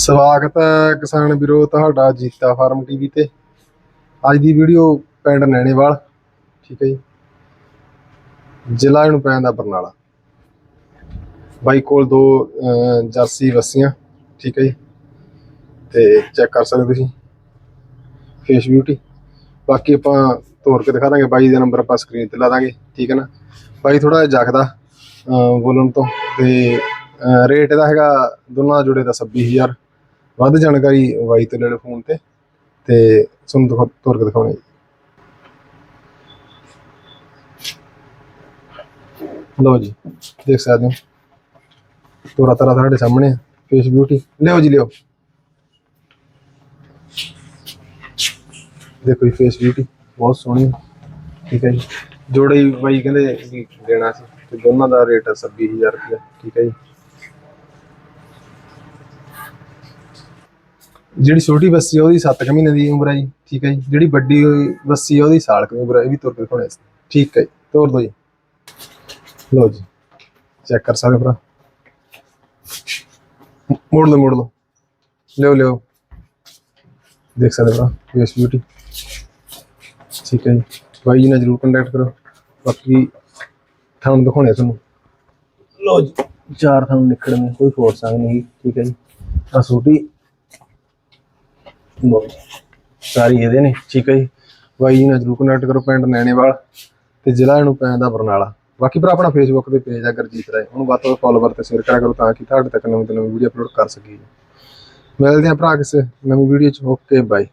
ਸਵਾਗਤ ਹੈ ਕਿਸਾਨ ਵੀਰੋ, ਤੁਹਾਡਾ ਜੀਤਾ ਫਾਰਮ ਟੀਵੀ ਤੇ। ਅੱਜ ਦੀ ਵੀਡੀਓ ਪਿੰਡ ਨੈਣੇਵਾਲ, ਠੀਕ ਹੈ ਜੀ। ਜ਼ਿਲ੍ਹਾ ਇਹਨੂੰ ਪੈਂਦਾ ਬਰਨਾਲਾ। ਬਾਈ ਕੋਲ ਦੋ ਜਰਸੀ ਵੱਸੀਆਂ, ਠੀਕ ਹੈ ਜੀ। ਤੇ ਚੈੱਕ ਕਰ ਸਕਦੇ ਤੁਸੀਂ। ਫੇਸ ਬਿਊਟੀ ਬਾਕੀ ਆਪਾਂ ਤੋਰ ਕੇ ਦਿਖਾ ਦਾਂਗੇ, ਬਾਈ ਦਾ ਨੰਬਰ ਆਪਾਂ ਸਕਰੀਨ ਤੇ ਲਾ ਦਾਂਗੇ, ਠੀਕ ਹੈ ਨਾ। ਬਾਈ ਥੋੜਾ ਜਿਹਾ ਜਗਦਾ ਬੋਲਣ ਤੋਂ। ਤੇ ਰੇਟ ਇਹਦਾ ਹੈਗਾ ਦੋਨਾਂ ਜੁੜੇ ਦਾ 26000 ਵੱਧ ਜਾਣਕਾਰੀ ਬਾਈ ਤੋਂ ਲੈ ਲਓ ਫੋਨ ਤੇ ਤੇ ਤੁਹਾਨੂੰ ਦਿਖਾ- ਤੋਰ ਕੇ ਦਿਖਾਉਣਾ ਜੀ। ਲਓ ਜੀ, ਦੇਖ ਸਕਦੇ ਹੋ। ਤੋਰਾ ਤਰਾ ਤੁਹਾਡੇ ਸਾਹਮਣੇ ਫੇਸ ਬਿਊਟੀ ਲਿਓ ਜੀ ਲਿਓ ਦੇਖੋ ਜੀ ਫੇਸ ਬਿਊਟੀ ਬਹੁਤ ਸੋਹਣੀ ਠੀਕ ਹੈ ਜੀ। ਜੋੜੇ ਬਾਈ ਕਹਿੰਦੇ ਦੇਣਾ ਸੀ, ਤੇ ਦੋਨਾਂ ਦਾ ਰੇਟ 26000 ਰੁਪਇਆ। ਠੀਕ ਹੈ ਜੀ। ਜਿਹੜੀ ਛੋਟੀ ਬੱਸੀ ਆ, ਉਹਦੀ 7 ਕੁ ਮਹੀਨੇ ਦੀ ਉਮਰ ਹੈ ਜੀ, ਠੀਕ ਹੈ ਜੀ। ਜਿਹੜੀ ਵੱਡੀ ਬੱਸੀ ਆ, ਉਹਦੀ ਸਾਲ ਕੁ ਦੀ ਉਮਰ ਹੈ ਇਹ ਵੀ ਤੁਰ ਕੇ ਦਿਖਾਉਣੇ ਸੀ ਠੀਕ ਹੈ ਜੀ, ਤੋਰ ਦੋ ਜੀ। ਲਓ ਜੀ, ਚੈੱਕ ਕਰ ਸਕਦੇ ਭਰਾ। ਮੋੜ ਲਓ ਮੋੜ ਲਓ। ਲਿਓ ਲਿਓ। ਦੇਖ ਸਕਦੇ ਭਰਾ ਫੇਸ ਬਿਊਟੀ। ਠੀਕ ਹੈ ਜੀ। ਭਾਈ ਜੀ ਨਾਲ ਜਰੂਰ ਕੰਟੈਕਟ ਕਰੋ। ਬਾਕੀ ਤੁਹਾਨੂੰ ਦਿਖਾਉਣੇ ਤੁਹਾਨੂੰ। ਲਓ ਜੀ, ਚਾਰ ਤੁਹਾਨੂੰ ਨਿਕਲਣੇ ਕੋਈ ਫੋਰਸ ਆ ਨਹੀਂ, ਠੀਕ ਹੈ ਜੀ। ਆ ਛੋਟੀ ਸਾਰੀ ਇਹਦੇ ਨੇ, ਠੀਕ ਹੈ ਜੀ। ਬਾਈ ਜੀ ਨਾਲ ਜਰੂਰ ਕੰਟੈਕਟ ਕਰੋ ਪਿੰਡ ਨੈਣੇਵਾਲ ਤੇ ਜ਼ਿਲ੍ਹਾ ਇਹਨੂੰ ਪੈਂਦਾ ਬਰਨਾਲਾ। ਬਾਕੀ ਭਰਾ ਆਪਣਾ ਫੇਸਬੁੱਕ ਤੇ ਪੇਜ ਆ ਗੁਰਜੀਤ ਰਾਏ। ਉਹਨੂੰ ਵੱਧ ਤੋਂ ਵੱਧ ਫੋਲੋਵਰ ਤੇ ਸ਼ੇਅਰ ਕਰਿਆ ਕਰੋ ਤਾਂ ਕਿ ਤੁਹਾਡੇ ਤੱਕ ਨਵੀਂ ਤੋਂ ਨਵੀਂ ਵੀਡੀਓ ਅਪਲੋਡ ਕਰ ਸਕੀਏ। ਮਿਲਦੇ ਹਾਂ ਭਰਾ ਕਿਸੇ ਨਵੀਂ ਵੀਡੀਓ ਚ। ਓਕੇ ਬਾਈ